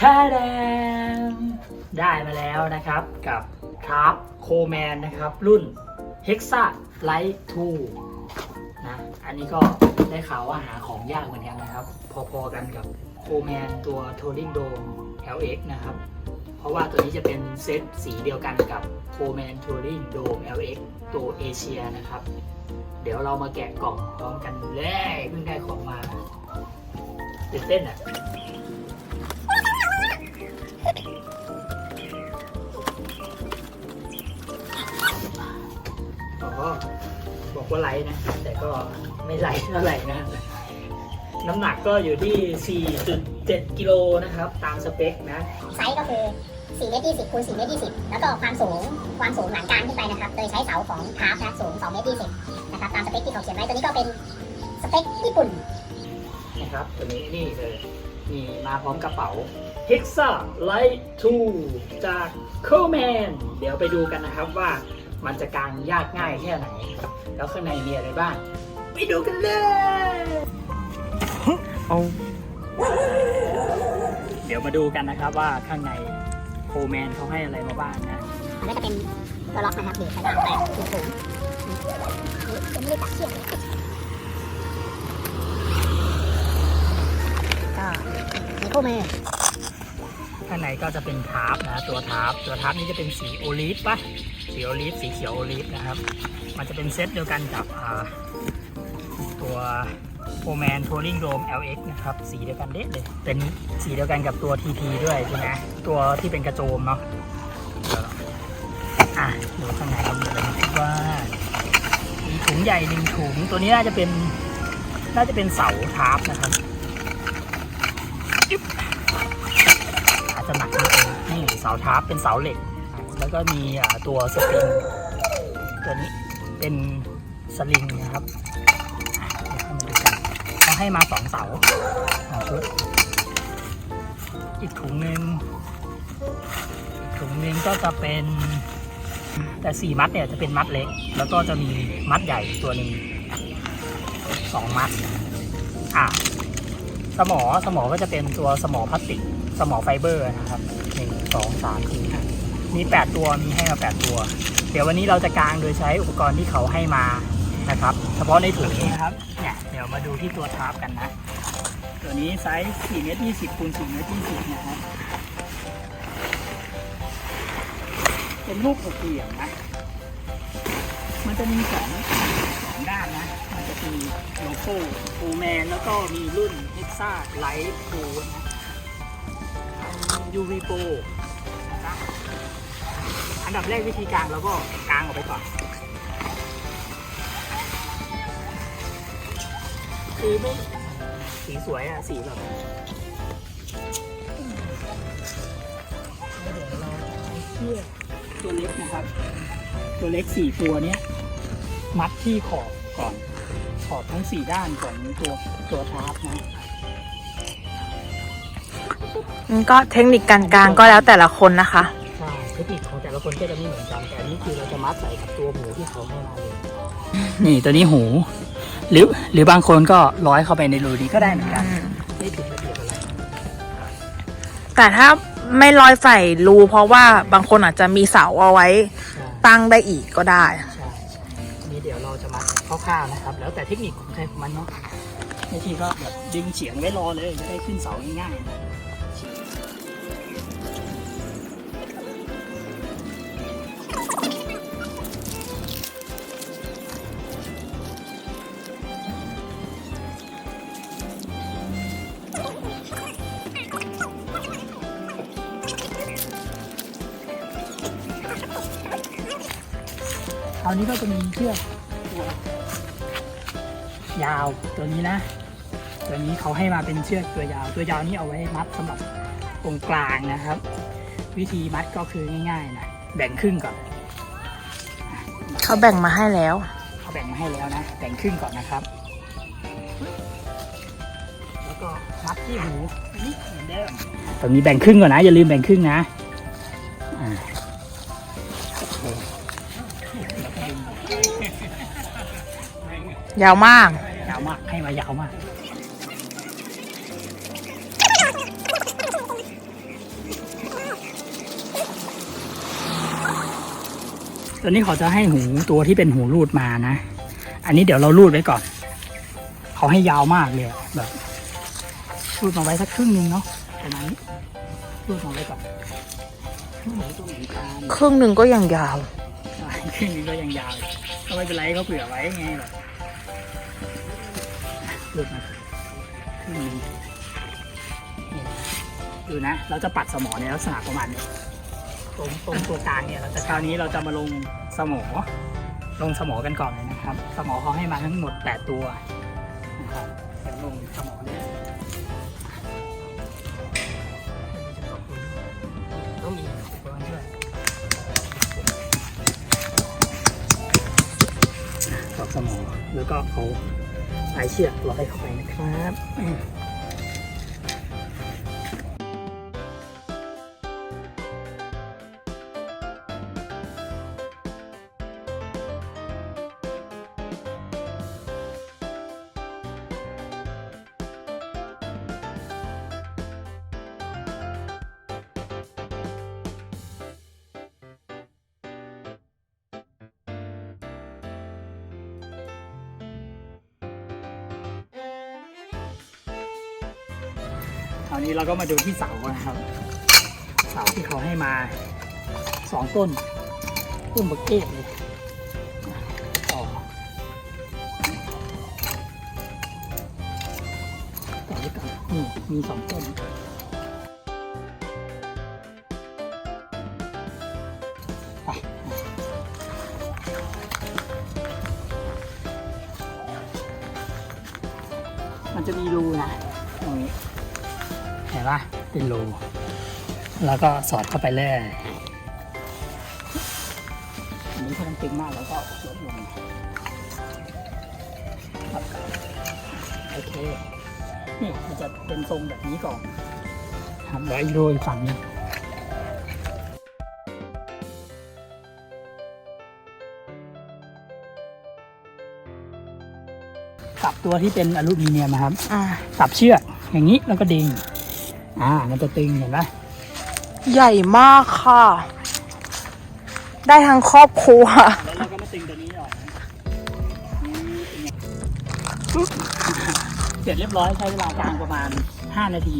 แชแดงได้มาแล้วนะครับกับทราฟโคแมนนะครับ รุ่น Hexa Light 2นะอันนี้ก็ได้ข่าวว่าหาของยากเหมือนกันนะครับ พอๆกันกับโคแมนตัว t o r i n g Dome LX นะครับ เพราะว่าตัวนี้จะเป็นเซตสีเดียวกันกับโคแมน t o r i n g Dome LX ตัวเอเชียนะครับ เดี๋ยวเรามาแกะกล่องพร้อมกันเลยเพิ่งได้ของมาตื่นเต้นอะ ก็บอกว่าไลท์นะ แต่ก็ไม่ไลท์เท่าไหร่นะน้ำหนักก็อยู่ที่ 4.7 กิโลนะครับ ตามสเปคนะ ไซส์ก็คือ4เมตร20คูณ4เมตร20 แล้วก็ความสูง ความสูงหลังการขึ้นไปนะครับ โดยใช้เสาของคาร์ฟนะสูง2เมตร20นะครับ ตามสเปคที่เขาเขียนไว้ ตัวนี้ก็เป็นสเปคญี่ปุ่นนะครับ ตัวนี้นี่เลยมีมาพร้อมกระเป๋า Hexa Light 2 จาก Coleman เดี๋ยวไปดูกันนะครับว่า มันจะกางยากง่ายแค่ไหน แล้วข้างในมีอะไรบ้าง ไปดูกันเลย เอาเดี๋ยวมาดูกันนะครับว่าข้างในโคแมนเขาให้อะไรมาบ้างนะมันก็จะเป็นตัวล็อกนะครับบีบกระดาษแตกสูงสูงจะไม่ได้ตัดเชือกก็มีคู่มือ ข้างในก็จะเป็นทาร์ปนะตัวทาร์ปตัวทาร์ปนี้จะเป็นสีโอลีฟปะสีโอลีฟสีเขียวโอลีฟนะครับ มันจะเป็นเซตเดียวกันกับตัวโ m แมนทัวริงโดม LX นะครับ สีเดียวกันเด็ดเลย เป็นสีเดียวกันกับตัว TT ด้วยใช่ไหมตัวที่เป็นกระโจมเนาะอะดูข้างในกันเลยว่ามีถุงใหญ่หนึ่งถุงตัวนี้น่าจะเป็นน่าจะเป็นเสาทาร์ปนะครับ อาจจะหนักนิดนึงนี่เสาทาร์ปเป็นเสาเหล็ก แล้วก็มีตัวสปริงตัวนี้เป็นสลิงนะครับเขามาให้มาสองเสาสองชุดอีกถุงหนึ่งอีกถุงหนึ่งก็จะเป็นแต่สี่มัดเนี่ยจะเป็นมัดเล็ก แล้วก็จะมีมัดใหญ่ตัวหนึ่งสองมัดอะสมอสมอก็จะเป็นตัวสมอพลาสติก สมอไฟเบอร์นะครับนึ่ สองสามสี่ห้ามีแปดตัวมีให้มาแปดตัว เดี๋ยววันนี้เราจะกางโดยใช้อุปกรณ์ที่เขาให้มานะครับ เฉพาะในถุงนี้นะครับเนี่ยเดี๋ยวมาดูที่ตัวทาร์ปกันนะ ตัวนี้ไซส์4เมตร20คูณ4เมตร20นะครับเป็นรูปหกเหลี่ยมนะมันจะมีสองสองด้านนะ มันจะมีโลโก้โอแมนแล้วก็มีรุ่น Hexa Light Pro นะ UV Pro อันดับแรกวิธีการเราก็กางออกไปก่อน คือไม่สีสวยอะสีแบบเดี๋ยวเราเอาเชือกตัวเล็กนะครับ ตัวเล็กสี่ตัวเนี้ย มัดที่ขอบก่อน ขอบทั้งสี่ด้านของตัวตัวทาร์ปนะมันก็เทคนิคการกลางก็แล้วแต่ละคนนะคะ ใช่เทคนิคของแต่ ละคนก็จะไม่เหมือนกันแต่อันนี้คือเราจะมัดใส่กับตัวหูที่เขาให้มาเลยนี่ตัวนี้หู หรือหรือบางคนก็ร้อยเข้าไปในรูนี้ก็ได้เหมือนกันไม่ผิดระเบียบอะไรแต่ถ้าไม่ร้อยใส่รูเพราะว่าบางคนอาจจะมีเสาเอาไว้ใช่ตั้งได้อีกก็ได้ใช่ใช่อันนี้เดี๋ยวเราจะมัดคร่าวๆนะครับ แล้วแต่เทคนิคของใครของมันเนาะบางทีก็แบบดึงเฉียงไว้รอเลยจะได้ขึ้นเสาง่ายๆ คราวนี้ก็จะมีเชือกตัวยาวตัวนี้นะ ตัวนี้เขาให้มาเป็นเชือกตัวยาว ตัวยาวนี้เอาไว้มัดสำหรับตรงกลางนะครับ วิธีมัดก็คือง่ายๆนะแบ่งครึ่งก่อนเขาแบ่งมาให้แล้วเขาแบ่งมาให้แล้วนะแบ่งครึ่งก่อนนะครับ แล้วก็มัดที่หูอันนี้เหมือนเดิมตรงนี้แบ่งครึ่งก่อนนะอย่าลืมแบ่งครึ่งนะ ยาวมาก ยาวมากให้มายาวมากตอนนี้เขาจะให้หูตัวที่เป็นหูรูดมานะ อันนี้เดี๋ยวเรารูดไว้ก่อน เขาให้ยาวมากเลยแบบรูดมาไว้สักครึ่งนึงเนาะประมาณนี้รูดมาไว้ก่อนครึ่งหนึ่งก็ยังยาวครึ่งหนึ่งก็ยังยาวก็ไม่เป็นไรเขาเผื่อไว้ไงแบบ รูดมาครึ่งหนึงนี่ดูนะ เราจะปัดสมอในลักษณะประมาณนี้ตรงตรงตัวกลางเนี่ยเราจะคราวนี้เราจะมาลงสมอ ลงสมอกันก่อนเลยนะครับ สมอเขาให้มาทั้งหมด 8 ตัวนะครับเดี๋ยวลงสมอเลยต้องมีอุปกรณ์ด้วยตอกสมอแล้วก็เอา สายเชือกลอยเข้าไปนะครับ คราวนี้เราก็มาดูที่เสานะครับ เสาที่เขาให้มาสองต้น ต้นบักเก็ตเลยต่อต่อด้วยกันนี่มีสองต้นไปมันจะมีรูนะตรงนี้ ปะเป็นรูแล้วก็สอดเข้าไปเลยอันนี้ถ้ามันตึงมากแล้วก็ลดลงครับโอเค นี่มันจะเป็นทรงแบบนี้ก่อนครับแล้วอีกโรยฝั่งนี้กับตัวที่เป็นอลูมิเนียมนะครับอ่าสับเชือกอย่างนี้แล้วก็ดึง อ่า มันจะตึงเห็นไหมใหญ่มากค่ะ ได้ทั้งครอบครัว แล้วเราก็มาตึงตัวนี้ออกนะเสร็จเรียบร้อยใช้เวลากลางประมาณ 5 นาที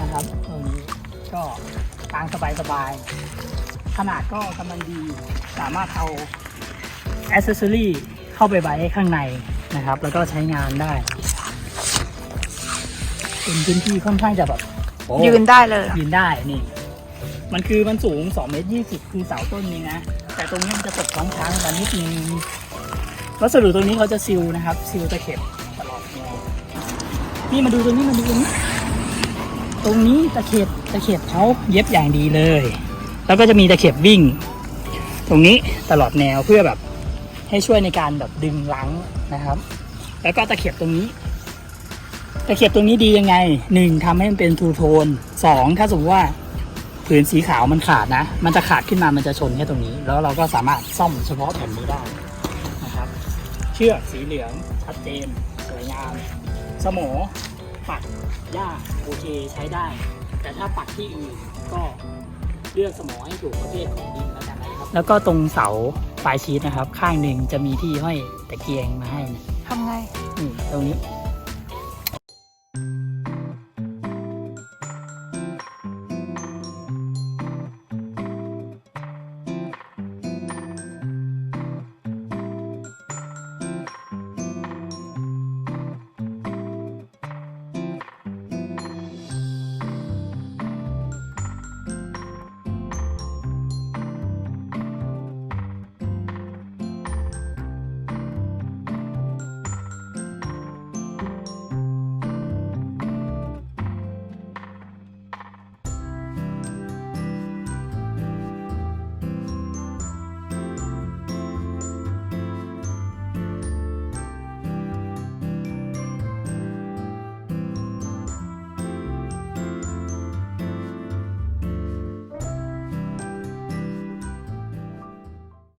นะครับตรงนี้ก็กลางสบายๆขนาดก็กำลังดีสามารถเอาอ c เซสซอรี่เข้าไปไว้ข้างในนะครับ แล้วก็ใช้งานได้เป็นพื้นที่ค่อนข้างจะแบบ โอ้ยืนได้เลย ยืนได้นี่ มันคือมันสูง2เมตร20คือเสาต้นนี้นะ แต่ตรงนี้มันจะตกท้องช้างมานิดนึงวัสดุตรงนี้เขาจะซิลนะครับซิลตะเข็บตลอดแนวนี่มาดูตรงนี้มาดูตรงนี้ตรงนี้ตะเข็บตะเข็บเขาเย็บอย่างดีเลย แล้วก็จะมีตะเข็บวิ่ง ตรงนี้ตลอดแนวเพื่อแบบให้ช่วยในการแบบดึงลังนะครับ แล้วก็ตะเข็บตรงนี้ ตะเข็บตรงนี้ดียังไงหนึ่งทำให้มันเป็นทูโทนสองถ้าสมมติว่าผืนสีขาวมันขาดนะ มันจะขาดขึ้นมามันจะชนแค่ตรงนี้ แล้วเราก็สามารถซ่อมเฉพาะแผ่นนี้ได้นะครับ เชือกสีเหลืองชัดเจนสวยงาม สมอปักหญ้าโอเคใช้ได้ แต่ถ้าปักที่อื่นก็เลือกสมอให้ถูกประเภทของดินแล้วกันนะครับแล้วก็ตรงเสาปลายชีตนะครับ ข้างหนึ่งจะมีที่ห้อยตะเกียงมาให้นะทำไงนี่ตรงนี้